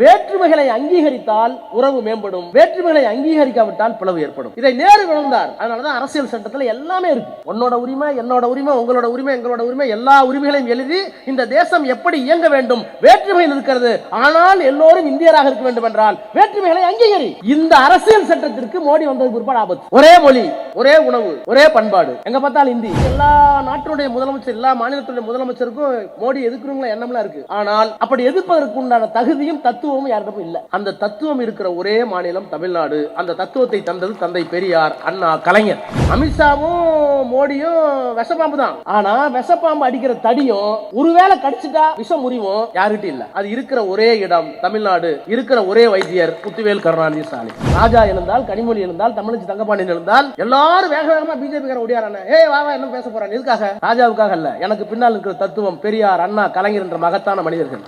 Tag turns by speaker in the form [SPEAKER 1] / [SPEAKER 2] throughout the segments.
[SPEAKER 1] வேற்றுமைகளை அங்கீகரித்தால் உறவு மேம்படும். வேற்றுமைகளை அங்கீகரிக்காவிட்டால் பிளவு ஏற்படும். இதை நேரு உணர்ந்தார் அதனாலதான் அரசியல் சட்டத்துல எல்லாமே இருக்கு. உன்னோட உரிமை என்னோட உரிமை உங்களோட உரிமை எங்களோட உரிமை எல்லா உரிமைகளையும் எழுதி இந்த தேசம் எப்படி இயங்க வேண்டும்? வேற்றுமையில் இருக்கிறது. ஆனால் எல்லோரும் இந்தியராக இருக்க வேண்டும் என்றால் வேற்றுமைகளை அங்கீகரி. இந்த அரசியல் சட்டத்திற்கு மோடி வந்தது பிற்பாடு ஆபத்து. ஒரே மொழி ஒரே உணவு ஒரே பண்பாடு. எங்க பார்த்தாலும் இந்தி. எல்லா நாட்டினுடைய முதலமைச்சர் எல்லா மாநிலத்துடைய முதலமைச்சருக்கும் மோடி எதிர்க்கிறவங்கள எண்ணம்லாம் இருக்கு. ஆனால் அப்படி எதிர்ப்பதற்கு உண்டான தகுதியும் தத்துவமும் யாரிடமும் இல்ல. அந்த தத்துவம் இருக்கிற ஒரே மாநிலம் தமிழ்நாடு. அந்த தத்துவத்தை தந்தது தந்தை பெரியார் அண்ணா கலைஞர். அமித்ஷாவும் மோடியும் விஷப்பாம்பு தான். ஆனா விஷப்பாம்பு அடிக்கிற தடியும் ஒருவேளை கடிச்சிட்டா விஷம் முறிவும் யாருகிட்ட இல்ல. அது இருக்கிற ஒரே இடம் தமிழ்நாடு. இருக்கிற ஒரே வைத்தியர் புத்துவேல் கருணாநிதி ஸ்டாலின். ராஜா எழுந்தால் கனிமொழி எழுந்தால் தமிழச்சி தங்கபாண்டியன் எழுந்தால் எல்லாரும் வேக வேகமா பிஜேபி கார ஓடியாரான ஏ வா வா என்ன பேச போறாங்க எதுக்காக? ராஜாவுக்காக அல்ல. எனக்கு பின்னால் இருக்கிற தத்துவம் பெரியார் அண்ணா கலைஞர் என்ற மகத்தான மனிதர்கள்.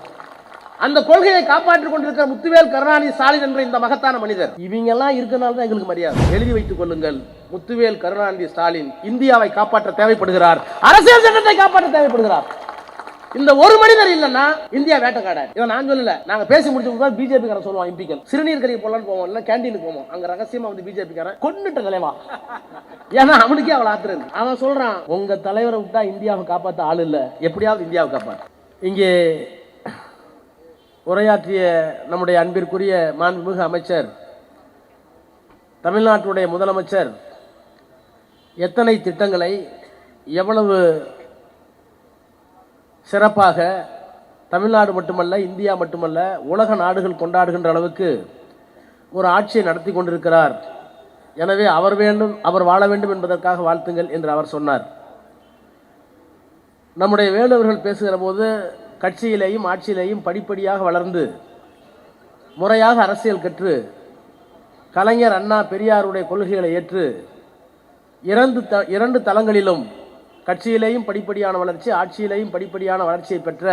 [SPEAKER 1] அந்த கொள்கையை காப்பாற்றிக் கொண்டிருக்கிற முத்துவேல் கருணாநிதி ஸ்டாலின் என்ற இந்த மகத்தான மனிதர். இவங்க எல்லாம் இருக்கிறனால தான் எங்களுக்கு மரியாதை. எழுதி வைத்துக் கொள்ளுங்கள் முத்துவேல் கருணாநிதி ஸ்டாலின் இந்தியாவை காப்பாற்ற தேவைப்படுகிறார். அரசியல் சட்டத்தை காப்பாற்ற தேவைப்படுகிறார். இந்த ஒரு மனிதர் இல்லைன்னா இந்தியா வேட்டக்காடார் இதை நான் சொல்லல. நாங்க பேசி முடிச்ச பிஜேபி காரன் சொல்லுவான் எம்பிக்கள். சிறுநீர் கறியை போலான்னு போவோம் இல்ல கேண்டீனுக்கு போவோம். அங்க ரகசியமா வந்து பிஜேபி காரன் கொண்டுட்ட தலைவா. ஏன்னா அவனுக்கே அவளை ஆத்துறது. அவன் சொல்றான் உங்க தலைவரை விட்டா இந்தியாவை காப்பாத்த ஆள் இல்ல. எப்படியாவது இந்தியாவை காப்பாத்து. இங்கே உரையாற்றிய நம்முடைய அன்பிற்குரிய மாண்புமிகு அமைச்சர் தமிழ்நாட்டுடைய முதலமைச்சர் எத்தனை திட்டங்களை எவ்வளவு சிறப்பாக தமிழ்நாடு மட்டுமல்ல இந்தியா மட்டுமல்ல உலக நாடுகள் கொண்டாடுகின்ற அளவுக்கு ஒரு ஆட்சியை நடத்தி கொண்டிருக்கிறார். எனவே அவர் வேண்டும் அவர் வாழ வேண்டும் என்பதற்காக வாழ்த்துங்கள் என்று அவர் சொன்னார். நம்முடைய வேலவர்கள் பேசுகிற போது கட்சியிலேயும் ஆட்சியிலேயும் படிப்படியாக வளர்ந்து முறையாக அரசியல் கற்று கலைஞர் அண்ணா பெரியாருடைய கொள்கைகளை ஏற்று இரண்டு த இரண்டு தளங்களிலும் கட்சியிலேயும் படிப்படியான வளர்ச்சி ஆட்சியிலேயும் படிப்படியான வளர்ச்சியை பெற்ற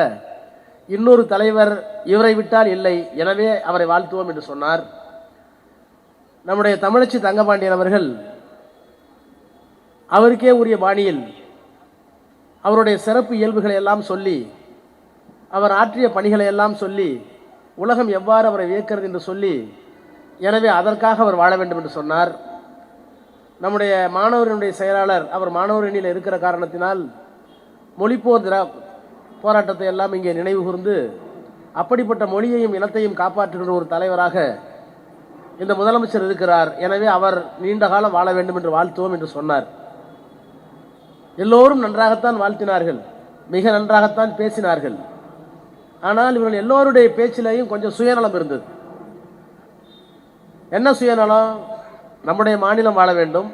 [SPEAKER 1] இன்னொரு தலைவர் இவரை விட்டால் இல்லை எனவே அவரை வாழ்த்துவோம் என்று சொன்னார். நம்முடைய தமிழச்சி தங்கபாண்டியன் அவர்கள் அவருக்கே உரிய பாணியில் அவருடைய சிறப்பு இயல்புகளை எல்லாம் சொல்லி அவர் ஆற்றிய பணிகளை எல்லாம் சொல்லி உலகம் எவ்வாறு அவரை வியக்கிறது என்று சொல்லி எனவே அதற்காக அவர் வாழ வேண்டும் என்று சொன்னார். நம்முடைய மாணவரினுடைய செயலாளர் அவர் மாணவர் அணியில் இருக்கிற காரணத்தினால் மொழிப்போர் திரா போராட்டத்தை எல்லாம் இங்கே நினைவு கூர்ந்து அப்படிப்பட்ட மொழியையும் இனத்தையும் காப்பாற்றுகின்ற ஒரு தலைவராக இந்த முதலமைச்சர் இருக்கிறார். எனவே அவர் நீண்ட காலம் வாழ வேண்டும் என்று வாழ்த்துவோம் என்று சொன்னார். எல்லோரும் நன்றாகத்தான் வாழ்த்தினார்கள். மிக நன்றாகத்தான் பேசினார்கள். ஆனால் இவர்கள் எல்லோருடைய பேச்சிலையும் கொஞ்சம் சுயநலம் இருந்தது. என்ன சுயநலம்? நம்முடைய மாநிலம் வாழ வேண்டும்.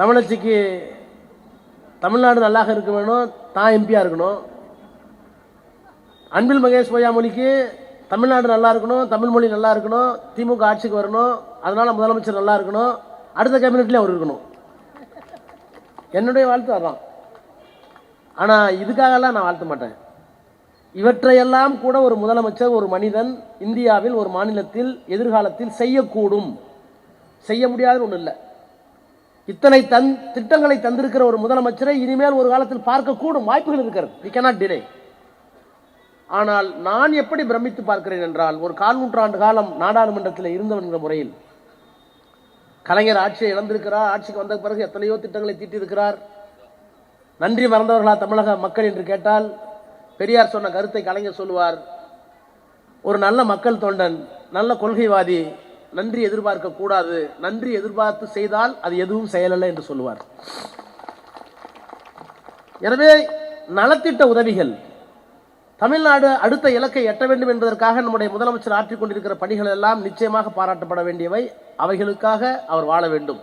[SPEAKER 1] தமிழச்சிக்கு தமிழ்நாடு நல்லாக இருக்க வேணும் தான் எம்பியாக இருக்கணும். அன்பில் மகேஷ் பொய்யாமொழிக்கு தமிழ்நாடு நல்லா இருக்கணும் தமிழ் மொழி நல்லா இருக்கணும் திமுக ஆட்சிக்கு வரணும் அதனால் முதலமைச்சர் நல்லா இருக்கணும் அடுத்த கேபினெட்லேயும் அவர் இருக்கணும். என்னுடைய வாழ்த்து அதான். ஆனால் இதுக்காகலாம் நான் வாழ்த்த மாட்டேன். இவற்றையெல்லாம் கூட ஒரு முதலமைச்சர் ஒரு மனிதன் இந்தியாவில் ஒரு மாநிலத்தில் எதிர்காலத்தில் செய்யக்கூடும். செய்ய முடியாதுன்னு ஒன்றும் இல்லை. இத்தனை தன் திட்டங்களை தந்திருக்கிற ஒரு முதலமைச்சரை இனிமேல் ஒரு காலத்தில் பார்க்கக்கூடும் வாய்ப்புகள் இருக்கிறது. வி கேனாட் டிலே ஆனால் நான் எப்படி பிரமித்து பார்க்கிறேன் என்றால் ஒரு கால் நூற்றாண்டு காலம் நாடாளுமன்றத்தில் இருந்தவன் என்ற முறையில் கலைஞர் ஆட்சியை இழந்திருக்கிறார். ஆட்சிக்கு வந்த பிறகு எத்தனையோ திட்டங்களை தீட்டியிருக்கிறார். நன்றி மறந்தவர்களா தமிழக மக்கள் என்று கேட்டால் பெரியார் சொன்ன கருத்தை கலைஞர் சொல்லுவார். ஒரு நல்ல மக்கள் தொண்டன் நல்ல கொள்கைவாதி நன்றி எதிர்பார்க்க கூடாது. நன்றி எதிர்பார்த்து செய்தால் அது எதுவும் செயலல்ல என்று சொல்லுவார். எனவே நலத்திட்ட உதவிகள் தமிழ்நாடு அடுத்த இலக்கை எட்ட வேண்டும் என்பதற்காக நம்முடைய முதலமைச்சர் ஆற்றிக் கொண்டிருக்கிற பணிகள் எல்லாம் நிச்சயமாக பாராட்டப்பட வேண்டியவை. அவைகளுக்காக அவர் வாழ வேண்டும்.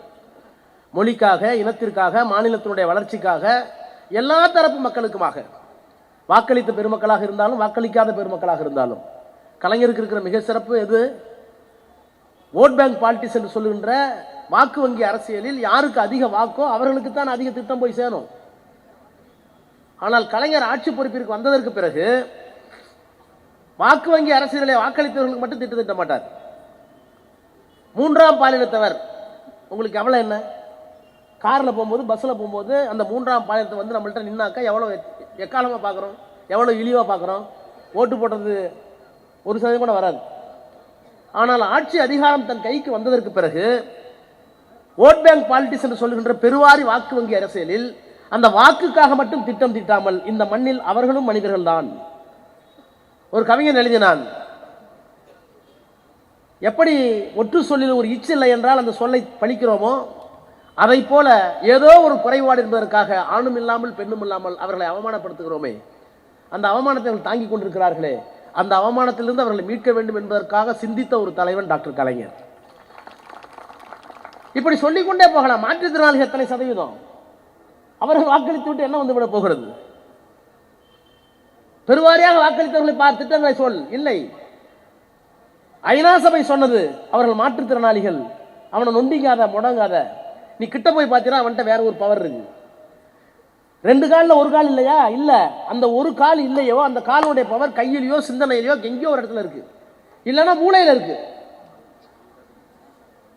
[SPEAKER 1] மொழிக்காக இனத்திற்காக மாநிலத்தினுடைய வளர்ச்சிக்காக எல்லா தரப்பு மக்களுக்குமாக. வாக்களித்த பெருமக்களாக இருந்தாலும் வாக்களிக்காத பெருமக்களாக இருந்தாலும். கலைஞருக்கு இருக்கிற மிக சிறப்பு எது? ஓட் பேங்க் பாலிட்டிக்ஸ் என்று சொல்லுகின்ற வாக்கு வங்கி அரசியலில் யாருக்கு அதிக வாக்கோ அவர்களுக்கு தான் அதிக திட்டம் போய் சேரும். ஆனால் கலைஞர் ஆட்சி பொறுப்பிற்கு வந்ததற்கு பிறகு வாக்கு வங்கி அரசியலை வாக்களித்தவர்களுக்கு மட்டும் திட்டம் திட்ட மாட்டார். மூன்றாம் பாலினத்தவர். உங்களுக்கு எவ்வளோ என்ன? காரில் போகும்போது பஸ்ஸில் போகும்போது அந்த மூன்றாம் பாளையத்தை வந்து நம்மள்ட்ட நின்னாக்கா எவ்வளோ எக்காலமாக பார்க்குறோம் எவ்வளோ இழிவாக பார்க்குறோம் ஓட்டு போடுறது ஒரு சதவீதம் கூட வராது. ஆனால் ஆட்சி அதிகாரம் தன் கைக்கு வந்ததற்கு பிறகு ஓட் பேங்க் பாலிட்டிக்ஸ் என்று சொல்லுகின்ற பெருவாரி வாக்கு வங்கி அரசியலில் அந்த வாக்குக்காக மட்டும் திட்டம் தீட்டாமல் இந்த மண்ணில் அவர்களும் மனிதர்கள் தான். ஒரு கவிஞன் எழுதினான் எப்படி ஒற்று சொல்லில் ஒரு இச்சில்லை என்றால் அந்த சொல்லை பழிக்கிறோமோ அதை போல ஏதோ ஒரு குறைபாடு என்பதற்காக ஆணும் இல்லாமல் பெண்ணும் இல்லாமல் அவர்களை அவமானப்படுத்துகிறோமே. அந்த அவமானத்தை அவர்கள் தாங்கிக் கொண்டிருக்கிறார்களே. அந்த அவமானத்திலிருந்து அவர்களை மீட்க வேண்டும் என்பதற்காக சிந்தித்த ஒரு தலைவன் டாக்டர் கலைஞர். இப்படி சொல்லிக்கொண்டே போகலாம். மாற்றுத்திறனாளிகள் எத்தனை சதவீதம்? அவர்கள் வாக்களித்து விட்டு என்ன வந்துவிட போகிறது? பெருவாரியாக வாக்களித்தவர்களை பார் திட்டங்களை சொல். இல்லை. ஐநா சபை சொன்னது அவர்கள் மாற்றுத்திறனாளிகள். அவனை நொண்டிக்காத முடங்காத. நீ கிட்ட போய் பார்த்தீங்கன்னா அவன்கிட்ட வேற ஒரு பவர் இருக்கு. ரெண்டு காலில் ஒரு கால் இல்லையா? இல்லை. அந்த ஒரு கால் இல்லையோ அந்த காலுடைய பவர் கையிலையோ சிந்தனையிலையோ எங்கேயோ ஒரு இடத்துல இருக்கு. இல்லைன்னா மூளையில் இருக்கு.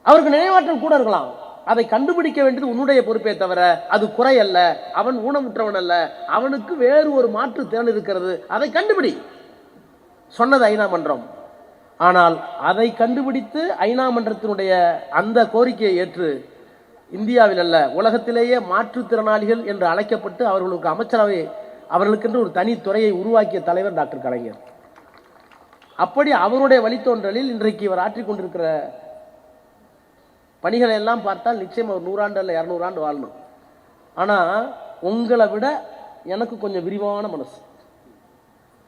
[SPEAKER 1] அவருக்கு நினைவாற்றல் கூட இருக்கலாம். அதை கண்டுபிடிக்க வேண்டியது உன்னுடைய பொறுப்பே தவிர அது குறை அல்ல. அவன் ஊனமுற்றவன் அல்ல. அவனுக்கு வேறு ஒரு மாற்று திறன் இருக்கிறது. அதை கண்டுபிடி. சொன்னது ஐநா மன்றம். ஆனால் அதை கண்டுபிடித்து ஐநா மன்றத்தினுடைய அந்த கோரிக்கையை ஏற்று இந்தியாவில் அல்ல உலகத்திலேயே மாற்றுத்திறனாளிகள் என்று அழைக்கப்பட்டு அவர்களுக்கு அமைச்சரவை அவர்களுக்கென்று ஒரு தனி துறையை உருவாக்கிய தலைவர் டாக்டர் கலைஞர். அப்படி அவருடைய வழித்தோன்றலில் இன்றைக்கு இவர் ஆற்றிக் கொண்டிருக்கிற பணிகளை எல்லாம் பார்த்தால் நிச்சயம் ஒரு நூறாண்டு அல்ல இரநூறு ஆண்டு வாழணும். ஆனால் உங்களை விட எனக்கு கொஞ்சம் விரிவான மனசு.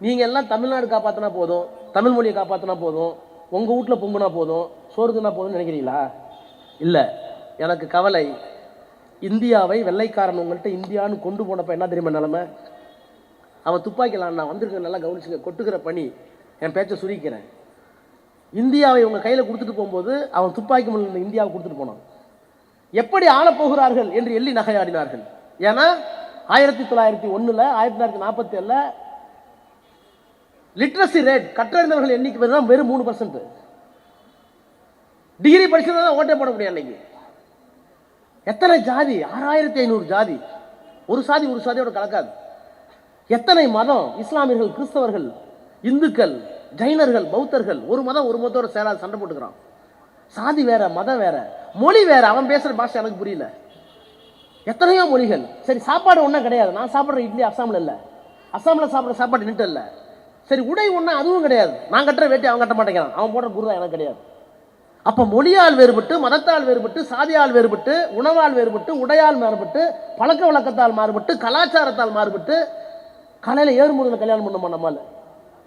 [SPEAKER 1] நீங்கள் எல்லாம் தமிழ்நாடு காப்பாற்றினா போதும் தமிழ் மொழியை காப்பாற்றினா போதும் உங்கள் வீட்டில் பொங்குனா போதும் சோறுதுனா போதும்னு நினைக்கிறீங்களா? இல்லை. எனக்கு கவலை. இந்தியாவை வெள்ளைக்காரன் உங்கள்கிட்ட இந்தியான்னு கொண்டு போனப்போ என்ன தெரியுமா நிலமை? அவன் துப்பாக்கிலாம் நான் வந்திருக்க நல்லா கவனிச்சுங்க கொட்டுக்கிற பணி. என் பேச்சை சுரிக்கிறேன் இந்தியாவை உங்கள் கையில் கொடுத்துட்டு போகும்போது அவன் துப்பாக்கி முள்ள இந்தியாவை கொடுத்துட்டு போனான். எப்படி ஆளப்போகிறார்கள் என்று எள்ளி நகையாடினார்கள். ஏன்னா ஆயிரத்தி தொள்ளாயிரத்தி ஒன்றில் ஆயிரத்தி தொள்ளாயிரத்தி நாற்பத்தி ஏழில் லிட்ரஸி ரேட் கற்றறிந்தவர்கள் எண்ணிக்கை தான் வெறும் மூணு பர்சன்ட் டிகிரி படிச்சிருந்தா தான் ஓட்டே போட முடியும் அன்னைக்கு. எத்தனை ஜாதி? ஆறாயிரத்தி ஐநூறு ஜாதி. ஒரு சாதி ஒரு சாதியோட கலக்காது. எத்தனை மதம்? இஸ்லாமியர்கள் கிறிஸ்தவர்கள் இந்துக்கள் ஜைனர்கள் பௌத்தர்கள் ஒரு மதம் ஒரு மதத்தோட சேராது சண்டை போட்டுக்கிறான். சாதி வேற மதம் வேற. மொழி வேற. அவன் பேசுற பாஷை எனக்கு புரியல. எத்தனையோ மொழிகள். சரி சாப்பாடு ஒன்றும் கிடையாது. நான் சாப்பிட்ற இட்லி அசாமில் இல்லை. அசாமில் சாப்பிட்ற சாப்பாடு நிட்டு இல்லை. சரி உடை ஒன்றா அதுவும் கிடையாது. நான் கட்டுற வேட்டி அவன் கட்ட மாட்டேங்கிறான். அவன் போடுற குருதா எனக்கு கிடையாது. அப்போ மொழியால் வேறுபட்டு மதத்தால் வேறுபட்டு சாதியால் வேறுபட்டு உணவால் வேறுபட்டு உடையால் மாறுபட்டு பழக்க வழக்கத்தால் மாறுபட்டு கலாச்சாரத்தால் மாறுபட்டு காலையில் ஏறும்போதில் கல்யாணம் பண்ணுமா நம்மால்?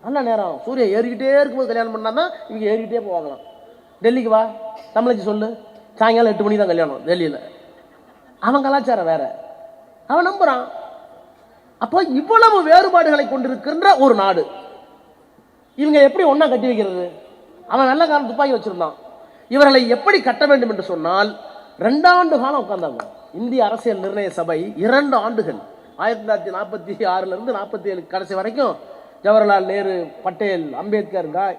[SPEAKER 1] நல்ல நேரம். சூரியன் ஏறிக்கிட்டே இருக்கும்போது கல்யாணம் பண்ணால் தான் இவங்க ஏறிக்கிட்டே போவாங்களாம். டெல்லிக்கு வா. தமிழச்சி சொல்லு. சாயங்காலம் எட்டு மணிக்கு தான் கல்யாணம் டெல்லியில். அவன் கலாச்சாரம் வேற. அவன் நம்புகிறான் அப்போ இவ்வளவு வேறுபாடுகளை கொண்டிருக்கின்ற ஒரு நாடு. இவங்க எப்படி ஒன்றா கட்டி வைக்கிறது? அவன் நல்ல காரணம் துப்பாக்கி வச்சிருந்தான். இவர்களை எப்படி கட்ட வேண்டும் என்று சொன்னால் ரெண்டாண்டு காலம் உட்கார்ந்தாங்க. இந்திய அரசியல் நிர்ணய சபை இரண்டு ஆண்டுகள். ஆயிரத்தி தொள்ளாயிரத்தி நாற்பத்தி ஆறுலேருந்து நாற்பத்தி ஏழு கடைசி வரைக்கும் ஜவஹர்லால் நேரு பட்டேல் அம்பேத்கர் காய்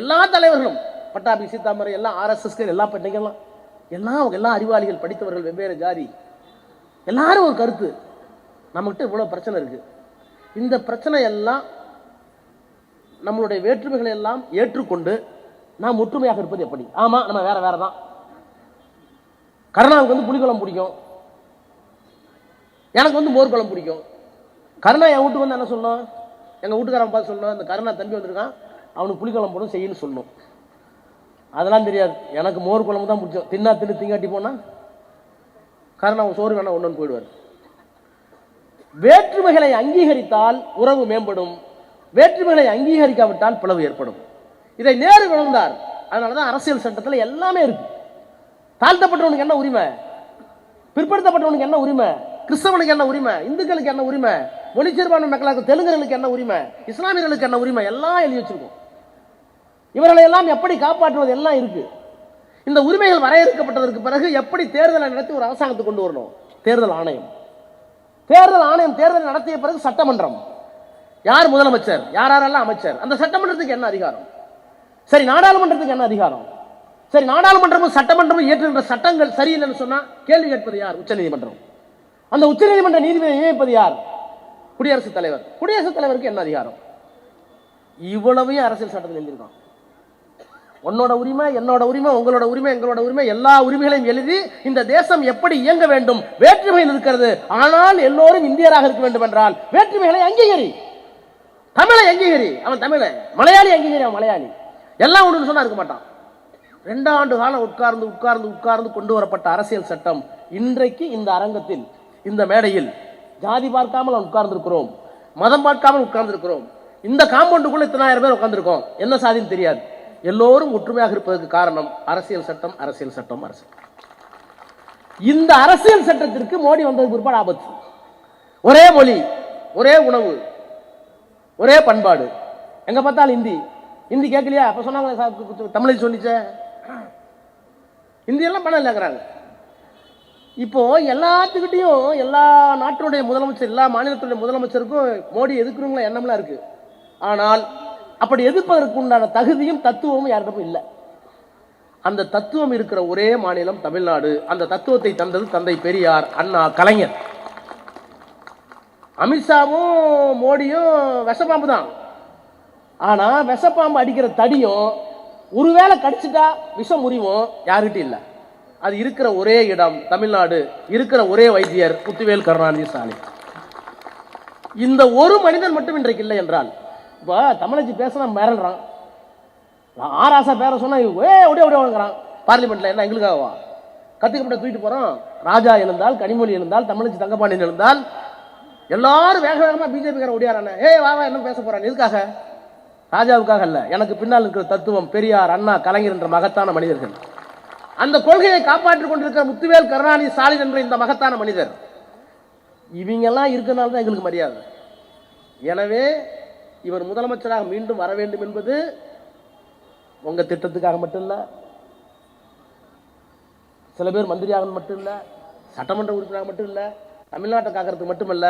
[SPEAKER 1] எல்லா தலைவர்களும் பட்டாபி சீதாமரை எல்லாம் ஆர்எஸ்எஸ்கள் எல்லா பட்டிகளும் எல்லாம் அவங்க எல்லா அறிவாளிகள் படித்தவர்கள் வெவ்வேறு ஜாதி. எல்லாரும் ஒரு கருத்து. நம்மகிட்ட இவ்வளோ பிரச்சனை இருக்குது இந்த பிரச்சனை எல்லாம் நம்மளுடைய வேற்றுமைகளை எல்லாம் ஏற்றுக்கொண்டு நான் ஒற்றுமையாக இருப்பது எப்படி? ஆமா நம்ம வேற வேற தான் கருணாவுக்கு வந்து புளிக்குளம் பிடிக்கும். எனக்கு வந்து மோர் பிடிக்கும். கருணா என் வீட்டுக்கு வந்து என்ன சொல்லணும்? எங்கள் வீட்டுக்காரன் பார்த்து சொல்லணும் இந்த கருணா தம்பி வந்திருக்கான் அவனுக்கு புளிக்குளம் போடும் செய்யணும் சொல்லணும் அதெல்லாம் தெரியாது. எனக்கு மோர் குழம்பு தான் பிடிச்சோம் தின்னா தின்னு திங்காட்டி போனால் கருணா சோறு வேணா ஒன்று போயிடுவார். வேற்றுமைகளை அங்கீகரித்தால் உறவு மேம்படும். வேற்றுமைகளை அங்கீகரிக்காவிட்டால் பிளவு ஏற்படும். இதை நேரு உணர்ந்தார் அதனால தான் அரசியல் சட்டத்தில் எல்லாமே இருக்கு. தாழ்த்தப்பட்டவனுக்கு என்ன உரிமை? பிற்படுத்தப்பட்டவனுக்கு என்ன உரிமை? கிறிஸ்தவனுக்கு என்ன உரிமை? இந்துக்களுக்கு என்ன உரிமை? மொழி மக்களுக்கு தெலுங்கர்களுக்கு என்ன உரிமை? இஸ்லாமியர்களுக்கு என்ன உரிமை? எல்லாம் எழுதி வச்சிருக்கோம். இவர்களை எல்லாம் எப்படி காப்பாற்றுவது? எல்லாம் இருக்கு. இந்த உரிமைகள் வரையறுக்கப்பட்டதற்கு பிறகு எப்படி தேர்தலை நடத்தி ஒரு அரசாங்கத்தை கொண்டு வரணும்? தேர்தல் ஆணையம். தேர்தல் ஆணையம் தேர்தல் நடத்திய பிறகு சட்டமன்றம். யார் முதலமைச்சர்? யார் யாரெல்லாம் அமைச்சர்? அந்த சட்டமன்றத்துக்கு என்ன அதிகாரம்? சரி நாடாளுமன்றத்துக்கு என்ன அதிகாரம்? சரி நாடாளுமன்றமும் சட்டமன்றமும் இயற்றுகின்ற சட்டங்கள் சரியில்லைன்னு சொன்னா கேள்வி கேட்பது யார்? உச்சநீதிமன்றம். அந்த உச்சநீதிமன்ற நீதிபதியை நியமிப்பது யார்? குடியரசுத் தலைவர். குடியரசுத் தலைவருக்கு என்ன அதிகாரம்? இவ்வளவையும் அரசியல் சட்டத்தில் எழுதியிருக்கோம் உன்னோட உரிமை என்னோட உரிமை உங்களோட உரிமை எங்களோட உரிமை எல்லா உரிமைகளையும் எழுதி இந்த தேசம் எப்படி இயங்க வேண்டும் வேற்றுமையில் இருக்கிறது ஆனால் எல்லோரும் இந்தியராக இருக்க வேண்டும் என்றால் வேற்றுமைகளை அங்கீகரி. தமிழை அங்கீகரி. அவன் தமிழை. மலையாளி அங்கீகரி அவன் மலையாளி. எல்லாம் ஒன்று சொன்னால் இருக்க மாட்டான். ரெண்டாண்டு காலம் உட்கார்ந்து உட்கார்ந்து உட்கார்ந்து கொண்டு வரப்பட்ட அரசியல் சட்டம் இன்றைக்கு இந்த அரங்கத்தில் இந்த மேடையில் ஜாதி பார்க்காமல் உட்கார்ந்துருக்கிறோம். மதம் பார்க்காமல் உட்கார்ந்துருக்கிறோம். இந்த காம்பவுண்டுக்குள்ள இத்தனாயிரம் பேர் உட்கார்ந்துருக்கோம். என்ன சாதின்னு தெரியாது. எல்லோரும் ஒற்றுமையாக இருப்பதற்கு காரணம் அரசியல் சட்டம் அரசியல் சட்டம் அரசியல் இந்த அரசியல் சட்டத்திற்கு மோடி வந்ததுக்கு பிற்பாடு ஆபத்து. ஒரே மொழி ஒரே உணவு ஒரே பண்பாடு. எங்க பார்த்தாலும் இந்தி. இந்தி கேட்கலையா அப்ப சொன்னாங்க தமிழை சொல்லிச்சே இந்தியெல்லாம் பணம் இல்லைங்கிறாங்க இப்போது எல்லாத்துக்கிட்டையும் எல்லா நாட்டினுடைய முதலமைச்சர் எல்லா மாநிலத்துடைய முதலமைச்சருக்கும் மோடி எதிர்க்கிறவங்கள எண்ணம்லாம் இருக்குது ஆனால் அப்படி எதிர்ப்பதற்கு உண்டான தகுதியும் தத்துவமும் யார்கிட்டமும் இல்லை. அந்த தத்துவம் இருக்கிற ஒரே மாநிலம் தமிழ்நாடு. அந்த தத்துவத்தை தந்தது தந்தை பெரியார் அண்ணா கலைஞர். அமித்ஷாவும் மோடியும் விஷபாம்பு தான். ஆனால் விஷப்பாம்பு அடிக்கிற தடியும் ஒருவேளை கடிச்சிட்டா விஷம் முறிவும் யாருகிட்ட இல்லை. அது இருக்கிற ஒரே இடம் தமிழ்நாடு. இருக்கிற ஒரே வைத்தியர் குத்துவேல் கருணாநிதி ஸ்டாலின் இந்த ஒரு மனிதன் மட்டும் இன்றைக்கு இல்லை என்றால் இப்போ தமிழச்சி பேசினா மிரள்றான். ஆராசா பேர சொன்னா இவன் ஒடியே ஒடிய ஒடியாங்கிறான் பார்லிமெண்ட்ல என்ன எங்களுக்காகவா? கத்துக்கப்பட்ட தூக்கிட்டு போறோம் ராஜா இருந்தால் கனிமொழி இருந்தால் தமிழச்சி தங்கப்பாண்டியன் இருந்தால் எல்லாரும் வேக வேகமாக பிஜேபி ஒடியாரானே. ஏய் வா வா என்ன பேச போறான். எதுக்காக? ராஜாவுக்காக அல்ல. எனக்கு பின்னால் இருக்கிற தத்துவம் பெரியார் அண்ணா கலைஞர் என்ற மகத்தான மனிதர்கள். அந்த கொள்கையை காப்பாற்றிக் கொண்டிருக்கிற முத்துவேல் கருணாநிதி ஸ்டாலின் என்ற இந்த மகத்தான மனிதர். இவங்கெல்லாம் இருக்கிறனால தான் எங்களுக்கு மரியாதை. எனவே இவர் முதலமைச்சராக மீண்டும் வர வேண்டும் என்பது உங்க திட்டத்துக்காக மட்டும் இல்லை சில பேர் மந்திரியாக மட்டும் இல்லை சட்டமன்ற உறுப்பினராக மட்டும் இல்லை தமிழ்நாட்டை காக்கிறதுக்கு மட்டுமல்ல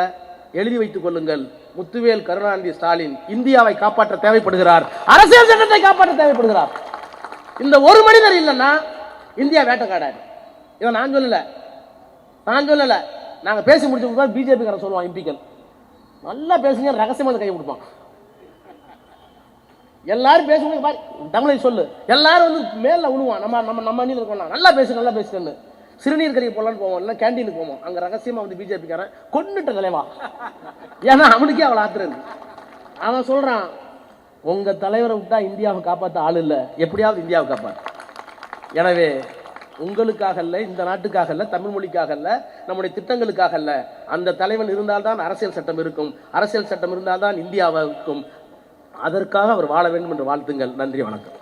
[SPEAKER 1] எழுதி வைத்துக் கொள்ளுங்கள். முத்துவேல் கருணாநிதி ஸ்டாலின் இந்தியாவை காப்பாற்ற தேவைப்படுகிறார். அரசியல் சட்டத்தை காப்பாற்ற தேவைப்படுகிறார். இந்த ஒரு மனிதர் இல்லைன்னா இந்தியா வேட்டைக்காடாது. இவன் நான் சொல்லல. நான் சொல்லல. நாங்க பேசி முடிச்ச பிஜேபி காரன் சொல்லுவான் எம்பிக்கள் நல்லா பேசுங்க ரகசியமான கை கொடுப்பான். எல்லாரும் பேசுங்க பாரு தமிழை சொல்லு. எல்லாரும் வந்து மேல விழுவான் நம்ம நம்ம நம்ம அணியில் இருக்கோம் நல்லா பேசு நல்லா பேசுன்னு சிறுநீர் கறியை போடலான்னு போவோம் இல்லை கேண்டீனுக்கு போவோம். அங்கே ரகசியமாக வந்து பிஜேபிக்காரன் கொண்டுட்ட தலைவா. ஏன்னா அவனுக்கே அவளை ஆத்துறது அவன் சொல்கிறான் உங்கள் தலைவரை விட்டா இந்தியாவை காப்பாற்ற ஆள் இல்லை. எப்படியாவது இந்தியாவை காப்பாத்து. எனவே உங்களுக்காக இல்லை இந்த நாட்டுக்காக இல்லை தமிழ் மொழிக்காக இல்லை நம்முடைய திட்டங்களுக்காக இல்லை அந்த தலைவன் இருந்தால்தான் அரசியல் சட்டம் இருக்கும். அரசியல் சட்டம் இருந்தால்தான் இந்தியாவை இருக்கும். அதற்காக அவர் வாழ வேண்டும் என்று வாழ்த்துங்கள். நன்றி வணக்கம்.